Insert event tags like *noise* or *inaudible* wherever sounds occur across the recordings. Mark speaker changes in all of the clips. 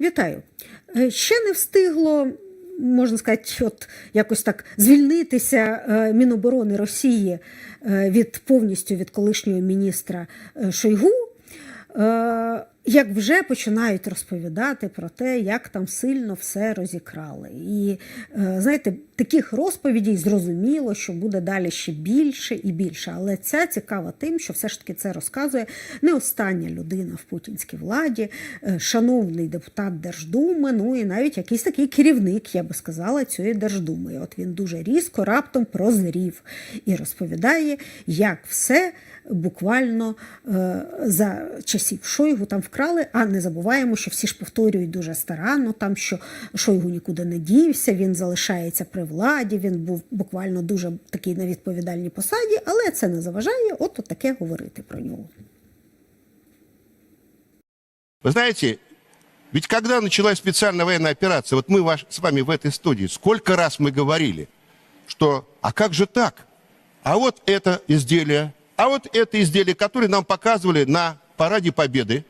Speaker 1: Вітаю. Е, Ще не встигло, можна сказати, от якось так звільнитися е, Міноборони Росії е, від повністю від колишнього міністра Шойгу. Як вже починають розповідати про те, як там сильно все розікрали. І е, знаєте, таких розповідей зрозуміло, що буде далі ще більше і більше. Але ця цікава тим, що все ж таки це розказує не остання людина в путінській владі, е, шановний депутат Держдуми, ну і навіть якийсь такий керівник, я би сказала, цієї Держдуми. От він дуже різко раптом прозрів і розповідає, як все буквально е, за часів Шойгу там вкрали. А не забуваємо, що всі ж повторюють дуже старанно, там що Шойгу нікуди не дівся, він залишається при владі, він був буквально дуже такий на відповідальній посаді, але це не заважає от таке говорити про нього.
Speaker 2: Вы знаете, ведь когда началась специальная военная операция, вот мы ваш- с вами в этой студии, сколько раз мы говорили, что а как же так? А вот это изделие, а вот это изделие, которое нам показывали на параде Победы,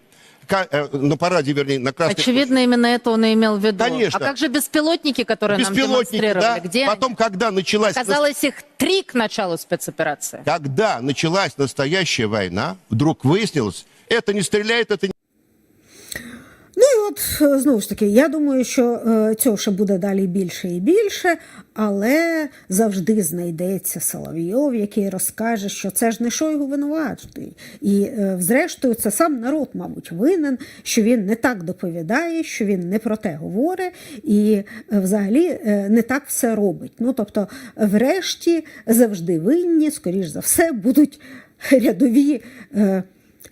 Speaker 2: э, на параде, вернее, на Красной
Speaker 3: Очевидно, именно это он и имел в виду.
Speaker 2: Конечно.
Speaker 3: А как же беспилотники, которые нам
Speaker 2: Беспилотники,
Speaker 3: демонстрировали?
Speaker 2: да.
Speaker 3: Где
Speaker 2: Потом, когда
Speaker 3: они?
Speaker 2: началась...
Speaker 3: Казалось, их три к началу спецоперации.
Speaker 2: Когда началась настоящая война, вдруг выяснилось, это не стреляет, это не
Speaker 1: от е, знову ж таки, я думаю, що е, цього ще буде далі більше і більше, але завжди знайдеться Соловйов, який розкаже, що це ж не Шойгу винуватий. І е, зрештою, це сам народ, мабуть, винен, що він не так доповідає, що він не про те говорить і взагалі не так все робить. Ну тобто, врешті завжди винні, скоріш за все, будуть рядові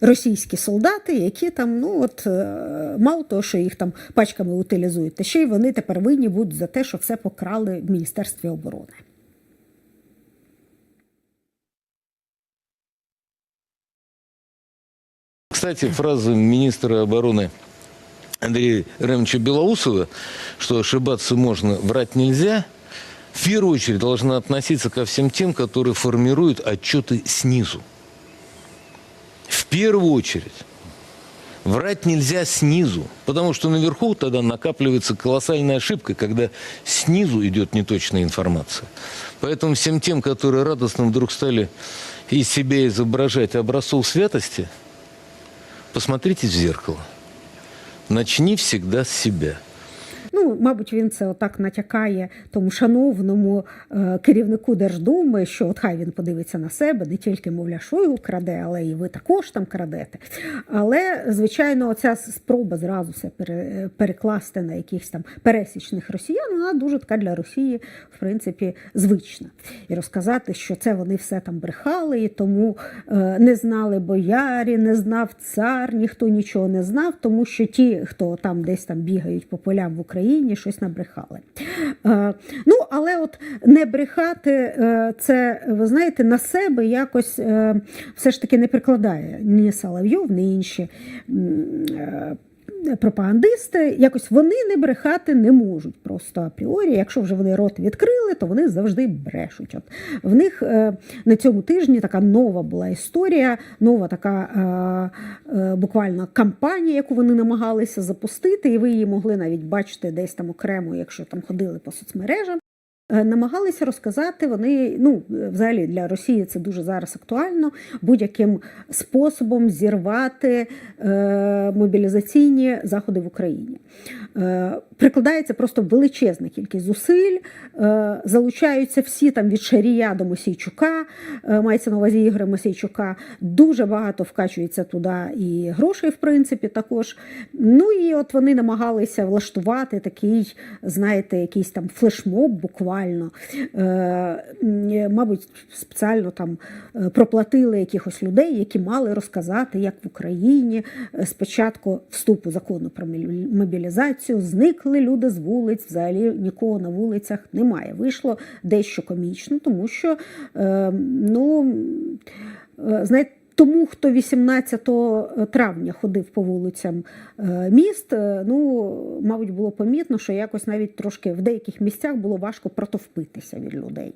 Speaker 1: е, російські солдати, які там, ну от е, мало того, що їх там пачками утилізують, та ще й вони тепер винні будуть за те, що все покрали в Міністерстві оборони.
Speaker 4: Кстати, фраза министра обороны Андрея Ремовича Белоусова, что ошибаться можно, врать нельзя, в первую очередь должна относиться ко всем тем, которые формируют отчеты снизу. В первую очередь. Врать нельзя снизу, потому что наверху тогда накапливается колоссальная ошибка, когда снизу идет неточная информация. Поэтому всем тем, которые радостно вдруг стали из себя изображать образцов святости, посмотритесь в зеркало. Начни всегда с себя.
Speaker 1: Ну, мабуть, він це отак натякає тому шановному е, керівнику Держдуми, що от хай він подивиться на себе, не тільки, мовля, Шойгу краде, але і ви також там крадете. Але, звичайно, оця спроба зразу все перекласти на якихось там пересічних росіян, вона дуже така для Росії, в принципі, звична. І розказати, що це вони все там брехали, і тому е, не знали боярі, не знав цар, ніхто нічого не знав, тому що ті, хто там десь там бігають по полям в Україні, щось набрехали. Е, ну, але от не брехати, е, це, ви знаєте, на себе якось е, все ж таки не прикладає ні Соловйов, ні інші. Пропагандисти, якось вони не брехати не можуть просто апріорі. Якщо вже вони рот відкрили, то вони завжди брешуть. От в них е, на цьому тижні така нова була історія, нова така е, е, буквально кампанія, яку вони намагалися запустити, і ви її могли навіть бачити десь там окремо, якщо там ходили по соцмережам. Е, Намагалися розказати вони, ну взагалі для Росії це дуже зараз актуально, будь-яким способом зірвати е, мобілізаційні заходи в Україні. Е, прикладається просто величезна кількість зусиль, е, залучаються всі там від Шарія до Мосійчука, е, мається на увазі ігри Мосійчука. Дуже багато вкачується туди і грошей, в принципі, також. Ну і от вони намагалися влаштувати такий, знаєте, якийсь там флешмоб буквально. Е, мабуть, спеціально там е, проплатили якихось людей, які мали розказати, як в Україні е, спочатку вступу закону про мобілізацію зникли люди з вулиць, взагалі нікого на вулицях немає. Вийшло дещо комічно, тому що, е, ну, е, знаєте, тому, хто 18 травня ходив по вулицям е, міст, е, ну, мабуть, було помітно, що якось навіть трошки в деяких місцях було важко протовпитися від людей.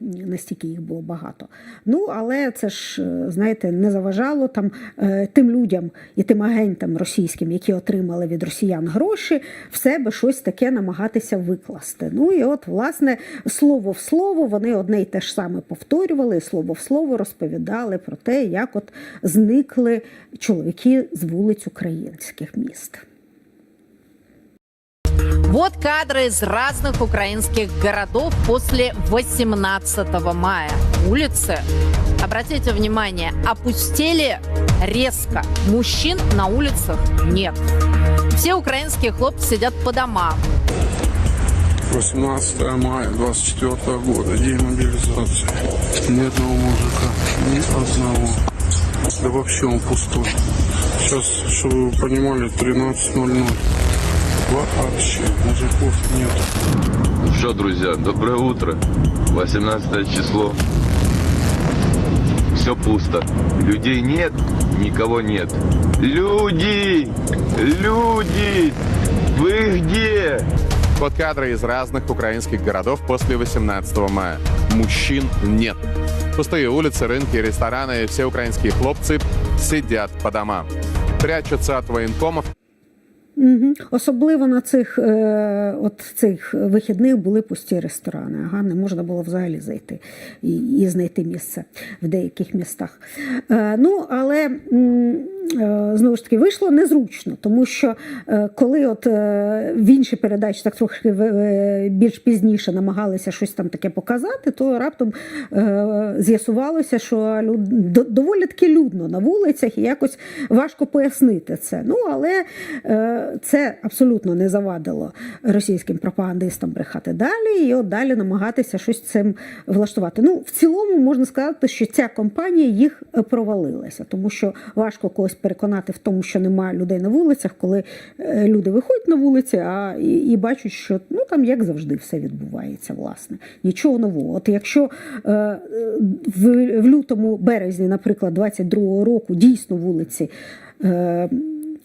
Speaker 1: Настільки їх було багато. Ну, але це ж, е, знаєте, не заважало там е, тим людям і тим агентам російським, які отримали від росіян гроші, в себе щось таке намагатися викласти. Ну і от, власне, слово в слово вони одне й те ж саме повторювали, і слово в слово розповідали про те, як от зникли чоловіки з вулиць українських міст.
Speaker 3: Вот кадры из разных украинских городов после 18 мая. Улицы, обратите внимание, опустели резко. Мужчин на улицах нет. Все украинские хлопцы сидят по домам.
Speaker 5: 18 мая 24 года, день мобилизации. Ни одного мужика, ни одного. Да вообще он пустой. Сейчас, чтобы вы понимали, 13.00. Вообще мужиков нет.
Speaker 6: Ну что, друзья, доброе утро. 18 число. Все пусто. Людей нет, никого нет. Люди! Люди! Вы где?
Speaker 7: Вот кадры из разных украинских городов после 18 мая. Мужчин нет. Пустые улицы, рынки, рестораны, все украинские хлопцы сидят по домам. Прячутся от военкомов
Speaker 1: Угу. Особливо на цих, е, от цих вихідних були пусті ресторани. Ага, не можна було взагалі зайти і, і знайти місце в деяких містах. Е, ну, але м, е, знову ж таки вийшло незручно, тому що е, коли от е, в іншій передачі так трохи е, більш пізніше намагалися щось там таке показати, то раптом е, з'ясувалося, що люд, доволі таки людно на вулицях і якось важко пояснити це. Ну, але е, це абсолютно не завадило російським пропагандистам брехати далі і от далі намагатися щось цим влаштувати. Ну, в цілому можна сказати, що ця компанія їх е, провалилася, тому що важко когось переконати в тому, що немає людей на вулицях, коли е, люди виходять на вулиці, а і, і бачать, що ну там як завжди все відбувається, власне. Нічого нового. От якщо е, в, в лютому березні, наприклад, 22-го року дійсно вулиці. Е,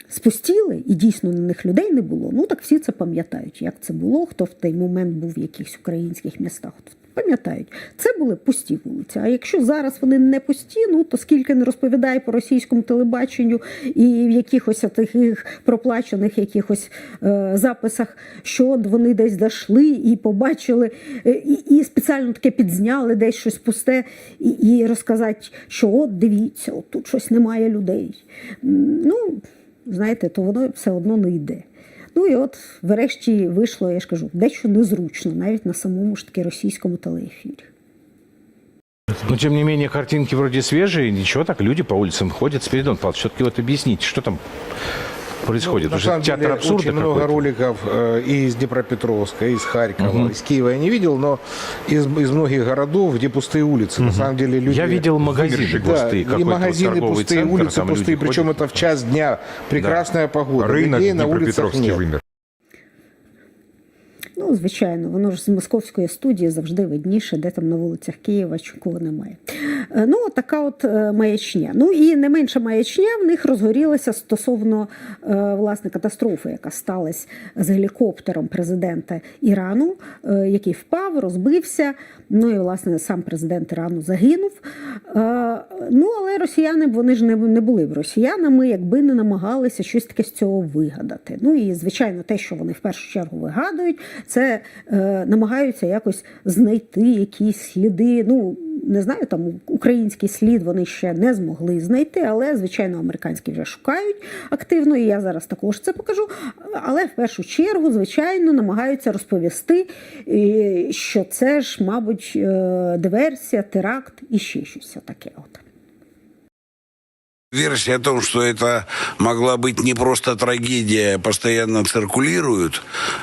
Speaker 1: спустіли, і дійсно на них людей не було, ну так всі це пам'ятають, як це було, хто в той момент був в якихось українських містах. Пам'ятають, це були пусті вулиці. А якщо зараз вони не пусті, ну то скільки не розповідає по російському телебаченню і в якихось таких проплачених якихось е, записах, що вони десь зайшли і побачили, е, і, і спеціально таке підзняли десь щось пусте, і, і розказати, що от дивіться, от тут щось немає людей. Ну, знаєте, то воно все одно не йде. Ну і от врешті вийшло, я ж кажу, дещо незручно, навіть на самому ж таки російському телеефірі.
Speaker 8: Но тем не менее картинки вроде свежие, ничего так, люди по улицам ходят. Спиридон Павлович, все-таки вот объясните, что там происходит?
Speaker 9: Ну, на
Speaker 8: Уже
Speaker 9: самом
Speaker 8: театр
Speaker 9: деле,
Speaker 8: абсурда
Speaker 9: очень много
Speaker 8: какой-то.
Speaker 9: роликов э, и из Днепропетровска, и из Харькова,
Speaker 8: Мгм.
Speaker 9: из Киева я не видел, но из, из многих городов, где пустые улицы. На самом деле люди...
Speaker 8: Я видел магазины
Speaker 9: Да,
Speaker 8: пустые,
Speaker 9: и
Speaker 8: какой-то вот
Speaker 9: магазины
Speaker 8: торговый
Speaker 9: пустые,
Speaker 8: центр,
Speaker 9: улицы
Speaker 8: там люди
Speaker 9: пустые, причем
Speaker 8: ходят.
Speaker 9: это в час дня. Прекрасная погода.
Speaker 10: Рынок
Speaker 9: Людей на улицах
Speaker 10: Днепропетровский
Speaker 9: нет.
Speaker 10: вымер.
Speaker 1: Ну, звичайно, воно ж з московської студії завжди видніше, де там на вулицях Києва чого немає. Е, Ну, така от е, маячня. Ну і не менша маячня в них розгорілася стосовно е, власне катастрофи, яка сталася з гелікоптером президента Ірану, який впав, розбився. Ну і власне сам президент Ірану загинув. Ну, але росіяни вони ж не були б росіянами, якби не намагалися щось таке з цього вигадати. Ну і звичайно, те, що вони в першу чергу вигадують, це е, намагаються якось знайти якісь сліди. Ну не знаю, там український слід вони ще не змогли знайти, але звичайно, американські вже шукають активно. І я зараз також це покажу. Але в першу чергу, звичайно, намагаються розповісти, е, що це ж, мабуть, е, диверсія, теракт і ще щось таке. От.
Speaker 11: Версия о том, что это могла быть не просто трагедия, постоянно циркулирует.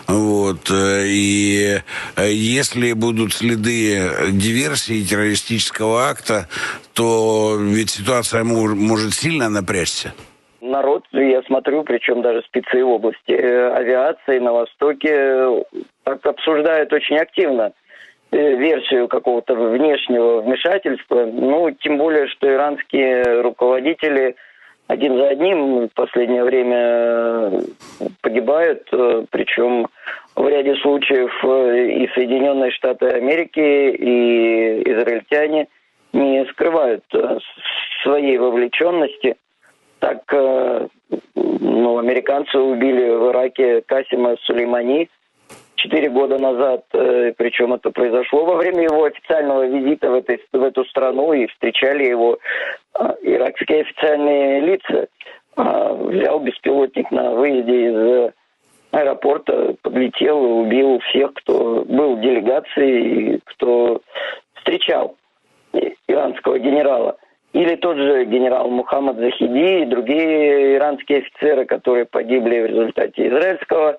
Speaker 11: Вот, э, и э, если будут следы диверсии террористического акта, то ведь ситуация мож- может сильно напрячься.
Speaker 12: народ, я смотрю, причем даже спецы области э, авиации на Востоке обсуждают очень активно версию какого-то внешнего вмешательства. Ну, тем более, что иранские руководители один за одним в последнее время э, погибают, э, причем в ряде случаев э, и Соединенные Штаты Америки, и израильтяне не скрывают э, своей вовлеченности. Так, э, ну, американцы убили в Ираке Касима Сулеймани четыре года назад, э, причем это произошло во время его официального визита в, этой, в эту страну, и встречали его э, иракские официальные лица. А, Взял беспилотник на выезде из э, аэропорта, подлетел и убил всех, кто был в делегации кто встречал иранского генерала. Или тот же генерал Мухаммад Захиди и другие иранские офицеры, которые погибли в результате израильского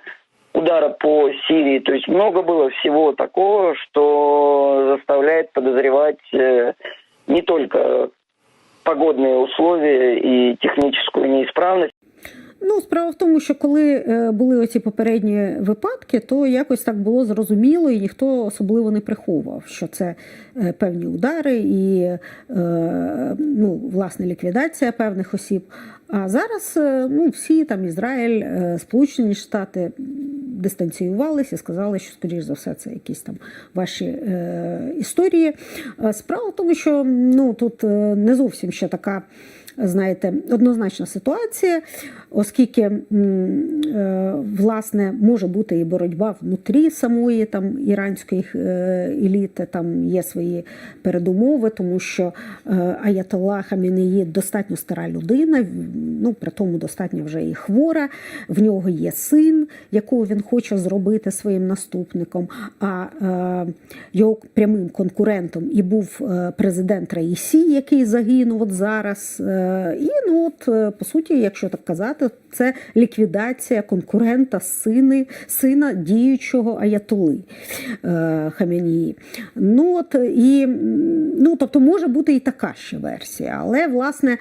Speaker 12: удара по Сирии. То есть много было всего такого, что заставляет подозревать э, не только погодные условия и техническую неисправность,
Speaker 1: Ну, справа в тому, що коли е, були оці попередні випадки, то якось так було зрозуміло, і ніхто особливо не приховував, що це е, певні удари і е, ну, власне ліквідація певних осіб. А зараз е, ну, всі там Ізраїль, е, Сполучені Штати дистанціювалися сказали, що, скоріш за все, це якісь там ваші е, історії. Е, Справа в тому, що ну, тут е, не зовсім ще така знаєте, однозначна ситуація, оскільки е, власне може бути і боротьба внутрі самої там іранської е, еліти, там є свої передумови, тому що е, Аятолла Хамінеї достатньо стара людина, ну при тому достатньо вже і хвора. В нього є син, якого він хоче зробити своїм наступником. А його прямим конкурентом і був президент Раїсі, який загинув от зараз. Е, І ну от е, по суті, якщо так казати, це ліквідація конкурента сини, сина діючого аятоли е, Хамянії. Ну от і ну тобто може бути і така ще версія, але власне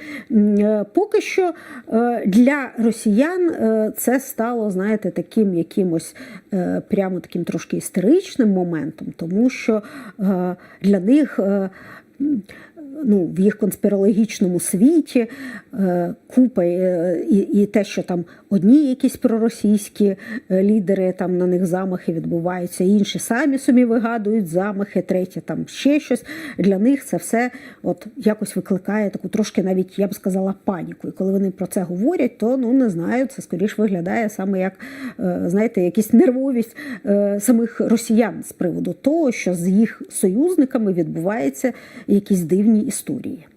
Speaker 1: поки що для росіян це стало, знаєте, таким якимось прямо таким трошки істеричним моментом, тому що для них. Ну, в їх конспірологічному світі е, купа е, і, і те, що там одні якісь проросійські е, лідери там на них замахи відбуваються, інші самі собі вигадують замахи, треті там ще щось. Для них це все от якось викликає таку трошки навіть я б сказала паніку. І коли вони про це говорять, то ну не знаю, це скоріш виглядає саме як е, знаєте, якісь нервовість самих росіян з приводу того, що з їх союзниками відбуваються якісь дивні історії.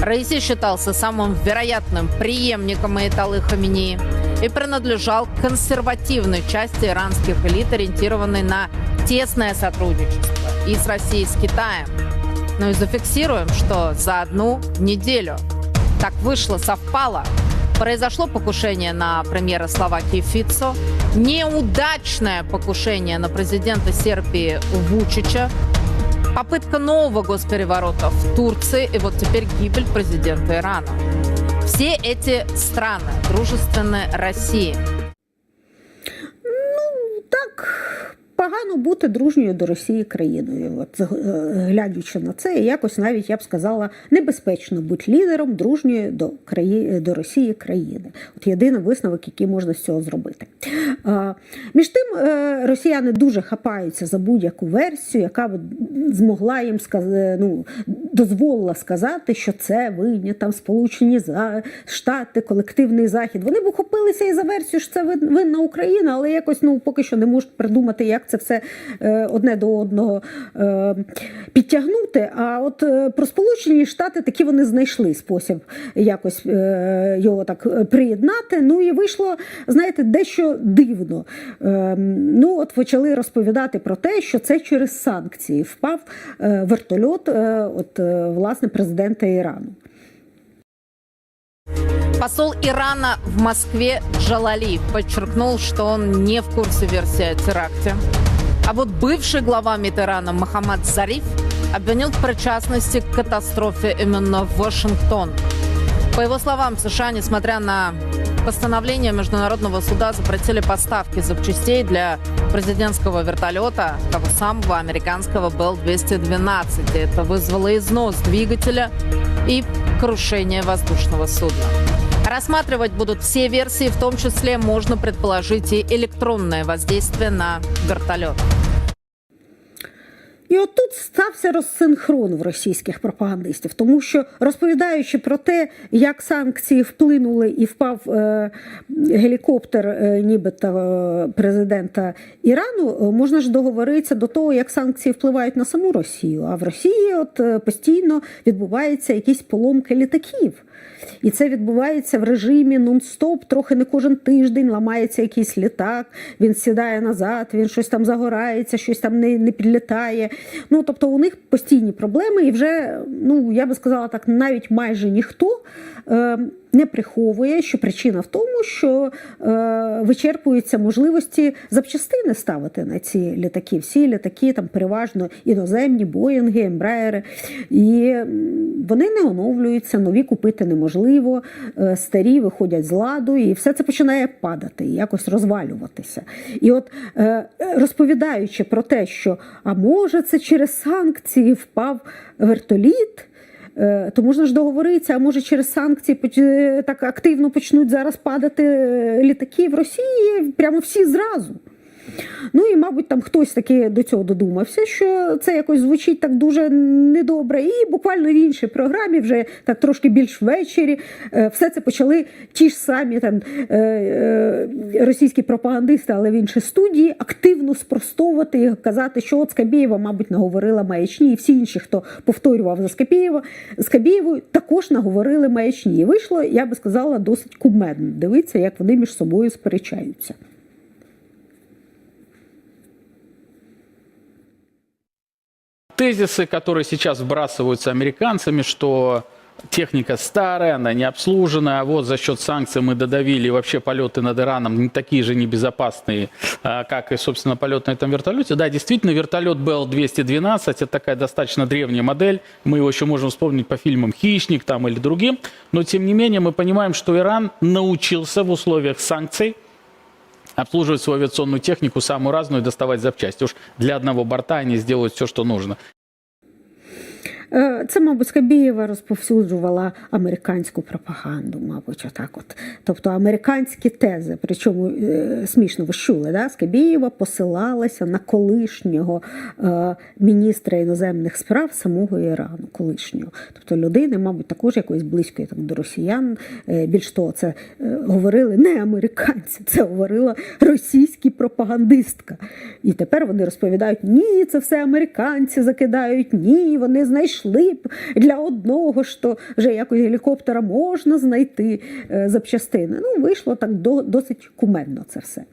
Speaker 3: Раиси считался самым вероятным преемником Аятоллы Хаминеи и принадлежал к консервативной части иранских элит, ориентированной на тесное сотрудничество и с Россией, и с Китаем. Ну и зафиксируем, что за одну неделю так вышло, совпало. Произошло покушение на премьера Словакии Фицо, неудачное покушение на президента Сербии Вучича, попытка нового госпереворота в Турции и вот теперь гибель президента Ирана. Все эти страны дружественны России.
Speaker 1: Погано бути дружньою до Росії країною. От, е, глядячи на це, якось навіть я б сказала, небезпечно бути лідером дружньої до краї... до Росії країни. От єдиний висновок, який можна з цього зробити. Між тим, е, росіяни дуже хапаються за будь-яку версію, яка б змогла їм сказати, ну, дозволила сказати, що це винні там Сполучені Штати, колективний захід. Вони б ухопилися і за версію, що це винна Україна, але якось ну поки що не можуть придумати, як це все е, одне до одного е, підтягнути. А от е, про Сполучені Штати таки вони знайшли спосіб якось його так приєднати. Ну і вийшло, знаєте, дещо дивно. Ну от почали розповідати про те, що це через санкції впав вертольот, от власне президента Ірану.
Speaker 3: Посол Ирана в Москве Джалали подчеркнул, что он не в курсе версии о теракте. А вот бывший глава МИД Ирана Мохаммад Зариф обвинил в причастности к катастрофе именно Вашингтон. По его словам, США, несмотря на постановление Международного суда, запретили поставки запчастей для президентского вертолета, того самого американского Bell-212. И Это вызвало износ двигателя и крушение воздушного судна. Рассматривать будут все версии, в том числе можно предположить и электронное воздействие на вертолет.
Speaker 1: І от тут стався розсинхрон в російських пропагандистів, тому що розповідаючи про те, як санкції вплинули і впав е, гелікоптер, е, нібито е, президента Ірану, е, можна ж договоритися до того, як санкції впливають на саму Росію. А в Росії от е, постійно відбуваються якісь поломки літаків. І це відбувається в режимі нон-стоп, трохи не кожен тиждень ламається якийсь літак, він сідає назад, він щось там загорається, щось там не, не підлітає. Ну, тобто у них постійні проблеми, і вже, ну, я би сказала так, навіть майже ніхто е, не приховує, що причина в тому, що е, вичерпуються можливості запчастини ставити на ці літаки. Всі літаки там переважно іноземні, боїнги, ембраєри. І вони не оновлюються, нові купити неможливо, е, старі виходять з ладу, і все це починає падати, якось розвалюватися. І от е, розповідаючи про те, що а може це через санкції впав вертоліт. Е, То можна ж договоритися, а може через санкції е, так активно почнуть зараз падати е, літаки в Росії, прямо всі зразу. Ну і, мабуть, там хтось таки до цього додумався, що це якось звучить так дуже недобре. І буквально в іншій програмі, вже так трошки більш ввечері, е, все це почали ті ж самі там е, е, російські пропагандисти, але в іншій студії, активно спростовувати і казати, що от Скабєєва, мабуть, наговорила маячні, і всі інші, хто повторював за Скабєєва, Скабєєвою, також наговорили маячні. І вийшло, я би сказала, досить кумедно. Дивитися, як вони між собою сперечаються.
Speaker 10: Тезисы, которые сейчас вбрасываются американцами, что техника старая, она не обслужена, а вот за счет санкций мы додавили, вообще полеты над Ираном не такие же небезопасные, а, как и, собственно, полет на этом вертолете. Да, действительно, вертолет Bell-212, это такая достаточно древняя модель, мы его еще можем вспомнить по фильмам «Хищник» там или другим, но, тем не менее, мы понимаем, что Иран научился в условиях санкций обслуживать свою авиационную технику, самую разную, и доставать запчасти. Уж для одного борта они сделают все, что нужно.
Speaker 1: Е, Це, мабуть, Скабєєва розповсюджувала американську пропаганду, мабуть, отак от. Тобто американські тези. Причому е, смішно ви чули, да? Скабєєва посилалася на колишнього е, міністра іноземних справ самого Ірану, колишнього. Тобто людини, мабуть, також якоїсь близької так, до росіян. Більш того, це говорили не американці, це говорила російська пропагандистка. І тепер вони розповідають: ні, це все американці закидають, ні, вони знайшли б для одного, що вже якось гелікоптера можна знайти е, запчастини. Ну, вийшло так досить кумедно це все.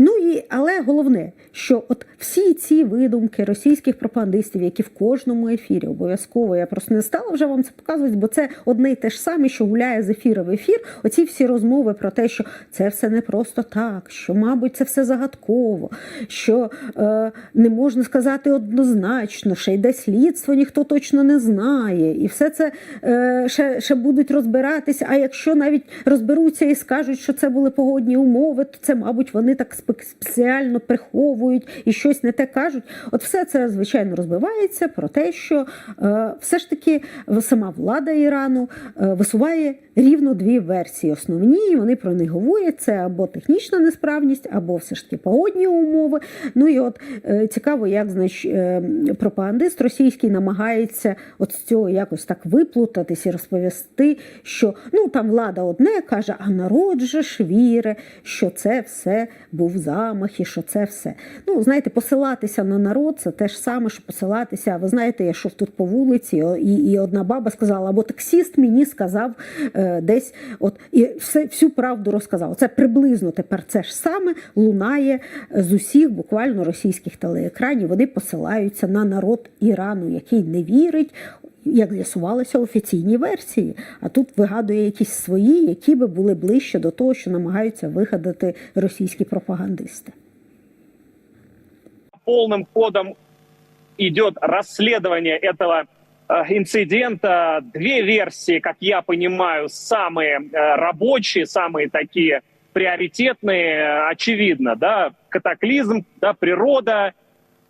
Speaker 1: Ну і але головне, що от всі ці видумки російських пропагандистів, які в кожному ефірі обов'язково, я просто не стала вже вам це показувати, бо це одне й те ж саме, що гуляє з ефіра в ефір. Оці всі розмови про те, що це все не просто так, що, мабуть, це все загадково, що е, не можна сказати однозначно, ще йде слідство, ніхто точно не знає, і все це е, ще, ще будуть розбиратися. А якщо навіть розберуться і скажуть, що це були погодні умови, то це, мабуть, вони так спеціально приховують і щось не те кажуть. От все це звичайно розбивається про те, що е, все ж таки сама влада Ірану е, висуває рівно дві версії основні. Вони про них говорять. Це або технічна несправність, або все ж таки погодні умови. Ну і от е, цікаво, як значить, е, пропагандист російський намагається от з цього якось так виплутатись і розповісти, що ну там влада одне каже, а народ же ж віре, що це все був замах і що це все. Ну, знаєте, посилатися на народ це те ж саме, що посилатися. Ви знаєте, я йшов тут по вулиці, і, і одна баба сказала, або таксіст мені сказав е, десь, от і все, всю правду розказав. Це приблизно тепер це ж саме лунає з усіх буквально російських телеекранів. Вони посилаються на народ Ірану, який не вірить. Як з'ясувалося офіційні версії, а тут вигадує якісь свої, які би були ближче до того, що намагаються вигадати російські пропагандисти.
Speaker 13: полным ходом идет расследование этого э, инцидента. Две версии, как я понимаю, самые э, рабочие, самые такие приоритетные, э, очевидно, да, катаклизм, да, природа,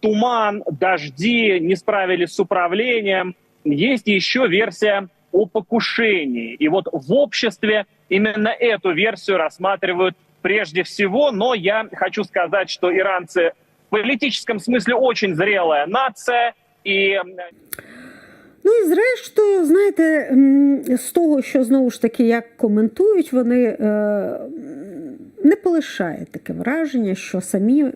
Speaker 13: туман, дожди, не справились с управлением. Есть еще версия о покушении. И вот в обществе именно эту версию рассматривают прежде всего, но я хочу сказать, что иранцы в политическом смысле очень зрелая нация, и
Speaker 1: Ну і зрештою, знаєте, з того, що знову ж таки як коментують, вони е, не полишає таке враження, що самі е,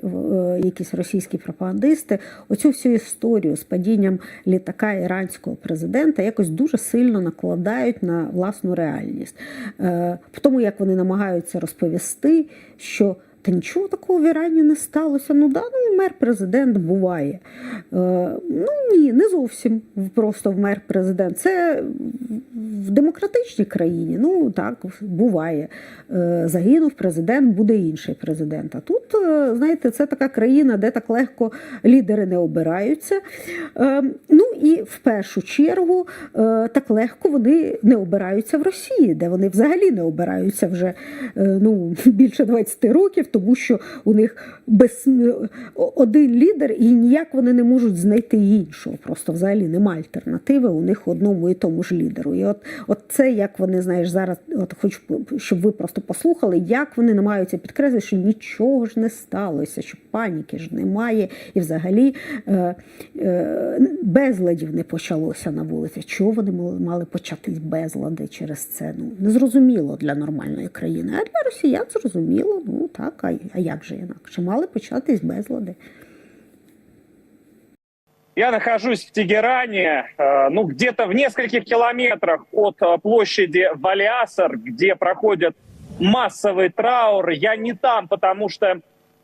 Speaker 1: якісь російські пропагандисти оцю всю історію з падінням літака іранського президента якось дуже сильно накладають на власну реальність. Е, по тому, як вони намагаються розповісти, що та нічого такого в Ірані не сталося. Ну да, ну мер президент буває. Е, ну ні, не зовсім просто вмер президент. Це в демократичній країні. Ну так, буває. Е, загинув президент, буде інший президент. А тут, е, знаєте, це така країна, де так легко лідери не обираються. Е, ну і в першу чергу е, так легко вони не обираються в Росії, де вони взагалі не обираються вже е, ну, *laughs* більше 20 років, тому що у них без один лідер і ніяк вони не можуть знайти іншого. Просто взагалі немає альтернативи у них одному і тому ж лідеру. І от, от це як вони знаєш зараз, от хочу, щоб ви просто послухали, як вони намагаються підкреслити, що нічого ж не сталося, що паніки ж немає, і взагалі е, е, безладів не почалося на вулиці. Чого вони мали- мали початись безлади через це? Ну незрозуміло для нормальної країни. А для росіян зрозуміло. Ну так, а, а як же інакше? Мали початись безлади.
Speaker 13: Я нахожусь в Тегеране, э, ну, где-то в нескольких километрах от э, площади Валиасар, где проходит массовый траур. Я не там, потому что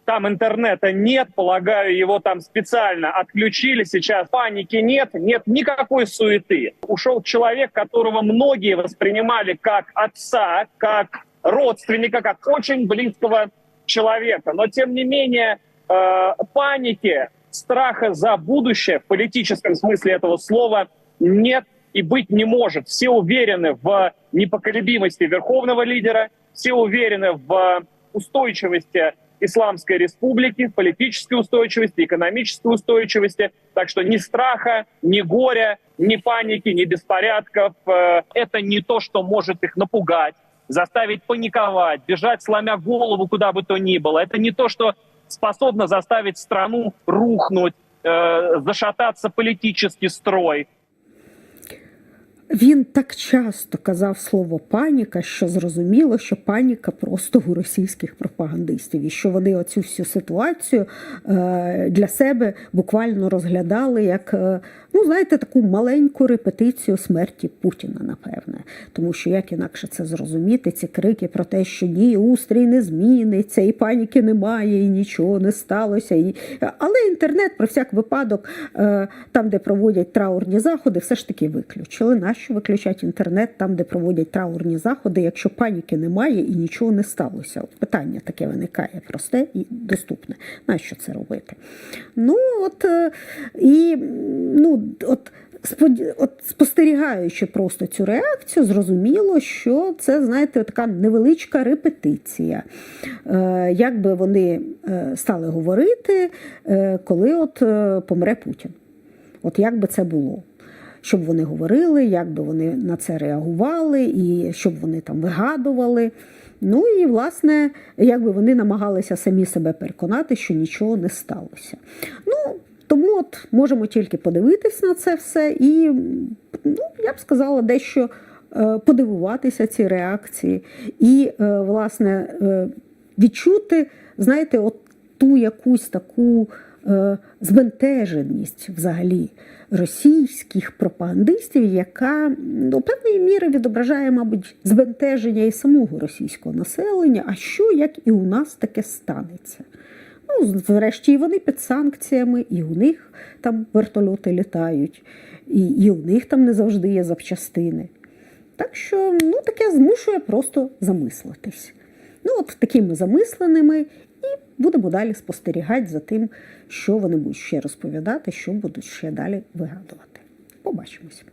Speaker 13: там интернета нет, полагаю, его там специально отключили сейчас. Паники нет, нет никакой суеты. Ушел человек, которого многие воспринимали как отца, как родственника, как очень близкого человека. Но, тем не менее, э, паники, страха за будущее в политическом смысле этого слова нет и быть не может. Все уверены в непоколебимости верховного лидера, все уверены в устойчивости Исламской республики, политической устойчивости, экономической устойчивости. Так что ни страха, ни горя, ни паники, ни беспорядков. э, Это не то, что может их напугать, заставить паниковать, бежать, сломя голову куда бы то ни было. Это не то, что способно заставить страну рухнуть, э, зашататься политический строй.
Speaker 1: Він так часто казав слово паніка, що зрозуміло, що паніка просто у російських пропагандистів, і що вони оцю всю ситуацію е, для себе буквально розглядали як, е, ну знаєте, таку маленьку репетицію смерті Путіна, напевне. Тому що як інакше це зрозуміти, ці крики про те, що ні, устрій не зміниться, і паніки немає, і нічого не сталося. І... Але інтернет про всяк випадок, е, там, де проводять траурні заходи, все ж таки виключили. Нащо виключати інтернет там, де проводять траурні заходи, якщо паніки немає і нічого не сталося? От питання таке виникає просте і доступне. Нащо це робити? Ну от е, і ну от. От спостерігаючи просто цю реакцію, зрозуміло, що це, знаєте, така невеличка репетиція. Е, Як би вони е, стали говорити, е, коли от е, помре Путін. От як би це було? Щоб вони говорили, як би вони на це реагували, і щоб вони там вигадували. Ну і, власне, як би вони намагалися самі себе переконати, що нічого не сталося. Ну, тому от можемо тільки подивитись на це все і, ну, я б сказала, дещо е, подивуватися ці реакції, і, е, власне, е, відчути, знаєте, от ту якусь таку збентеженість взагалі російських пропагандистів, яка до певної міри відображає, мабуть, збентеження і самого російського населення. А що як і у нас таке станеться? Ну, врешті, вони під санкціями, і у них там вертольоти літають, і, і у них там не завжди є запчастини. Так що ну, таке змушує просто замислитись. Ну, от такими замисленими, і будемо далі спостерігати за тим, що вони будуть ще розповідати, що будуть ще далі вигадувати. Побачимось.